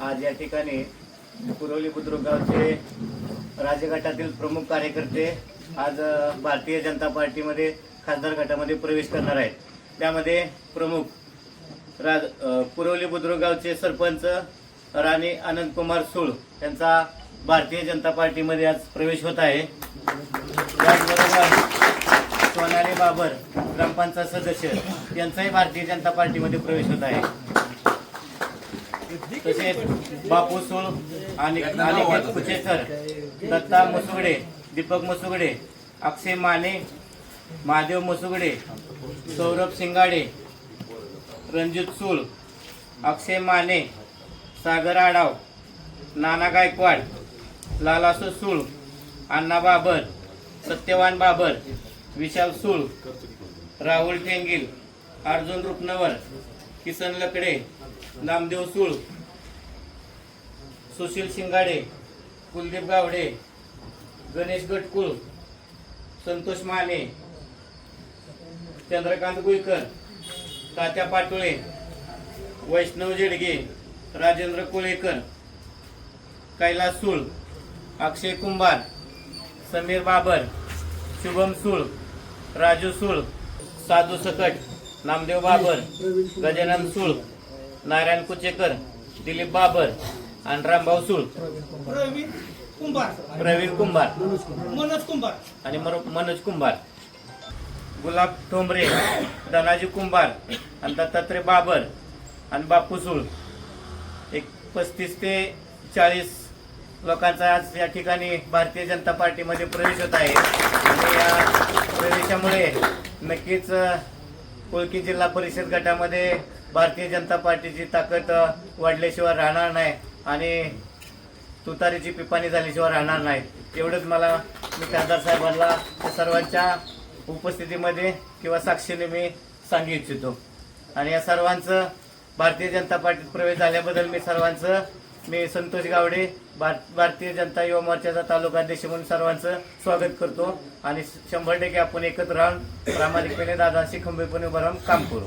आज या ठिकाणी कुरोली बुद्रुक गावचे प्रमुख कार्यकर्ते आज भारतीय जनता पार्टीमध्ये खासदार गटामध्ये प्रवेश करणार आहेत. त्यामध्ये प्रमुख राज कुरोली बुद्रुक गावचे सरपंच राणी आनंदकुमार सुळ यांचा भारतीय जनता पार्टीमध्ये आज प्रवेश होत आहे. त्याचबरोबर सोनाली बाबर ग्रामपंचायत सदस्य यांचाही भारतीय जनता पार्टीमध्ये प्रवेश होत आहे. तसेच बापू सूळ आणि अनिकेत कुचेकर दत्ता मसुगडे दीपक मसुगडे अक्षय माने महादेव मसुगडे सौरभ शिंगाडे रणजित सूळ अक्षय माने सागर आडाव नाना गायकवाड लालासो सूळ अण्णा बाबर सत्यवान बाबर विशाल सूळ राहुल टेंगिल अर्जुन रुपनवर किसन लकडे नामदेव सुळ सुशील शिंगाडे कुलदीप गावडे गणेश गटकुळ संतोष माने चंद्रकांत गुईकर तात्या पाटोळे वैष्णव जेडगे राजेंद्र कोळेकर कैलास सुळ अक्षय कुंभार समीर बाबर शुभम सुळ राजू सुळ साधू सकट नामदेव बाबर गजानन सुळ. नारायण कुचेकर दिलीप बाबर आणि रामभाऊ सूळ. प्रवीण कुंभार. प्रवीण कुंभार. मनोज कुंभार. आणि मनोज कुंभार. गुलाब ठोंबरे धनाजी कुंभार आणि दत्तात्रय बाबर आणि बापू सूळ. एक पस्तीस ते चाळीस लोकांचा आज या ठिकाणी भारतीय जनता पार्टीमध्ये प्रवेश होत आहे. आणि या प्रवेशामुळे नक्कीच कोळकी जिल्हा परिषद गटामध्ये भारतीय जनता पार्टीची ताकद वाढल्याशिवाय राहणार नाही आणि तुतारीची पिपाणी झाल्याशिवाय राहणार नाही. एवढंच मला मी खासदार साहेबांना सर्वांच्या उपस्थितीमध्ये किंवा साक्षीने मी सांगू इच्छितो. आणि या सर्वांचं भारतीय जनता पार्टीत प्रवेश झाल्याबद्दल मी सर्वांचं मी संतोष गावडे भार भारतीय जनता युवा मोर्चाचा तालुका अध्यक्ष म्हणून सर्वांचं स्वागत करतो. आणि शंभर टक्के आपण एकत्र राहून प्रामाणिकपणे दादाशी खंबीरपणे उभं राहून काम करू.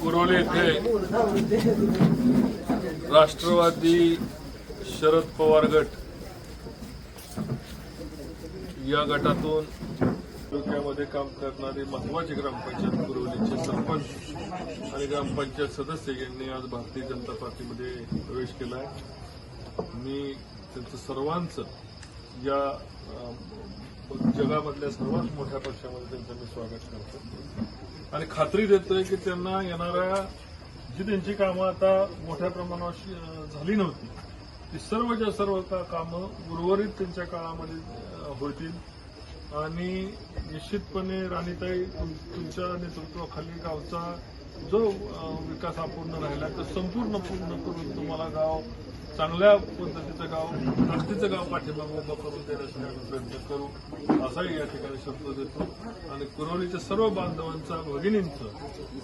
कुरोली येथे राष्ट्रवादी शरद पवार गट. या गटातून तालुक्यामध्ये काम करणारे महत्त्वाचे ग्रामपंचायत कुरवलीचे सरपंच आणि ग्रामपंचायत सदस्य यांनी आज भारतीय जनता पार्टीमध्ये प्रवेश केला आहे मी त्यांचं सर्वांचं या जगामधल्या सर्वात मोठ्या पक्षामध्ये त्यांचं मी स्वागत करतो. आणि खात्री देतोय की त्यांना येणाऱ्या जी त्यांची कामं आता मोठ्या प्रमाणावर झाली नव्हती ती सर्वच्या सर्व कामं उर्वरित त्यांच्या काळामध्ये होतील. आणि निश्चितपणे राणीताई तुम- तुमच्या नेतृत्वाखाली गावचा जो विकास अपूर्ण राहिला तर संपूर्ण पूर्ण करून तुम्हाला गाव चांगल्या पद्धतीचं गाव धर्तीचं गाव पाठिंबा उभं करून देण्यासाठी प्रयत्न करू असाही या ठिकाणी शब्द देतो. आणि कुरोलीच्या सर्व बांधवांचा भगिनींचं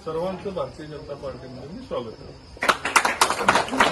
सर्वांचं भारतीय जनता पार्टीमध्ये मी स्वागत करतो.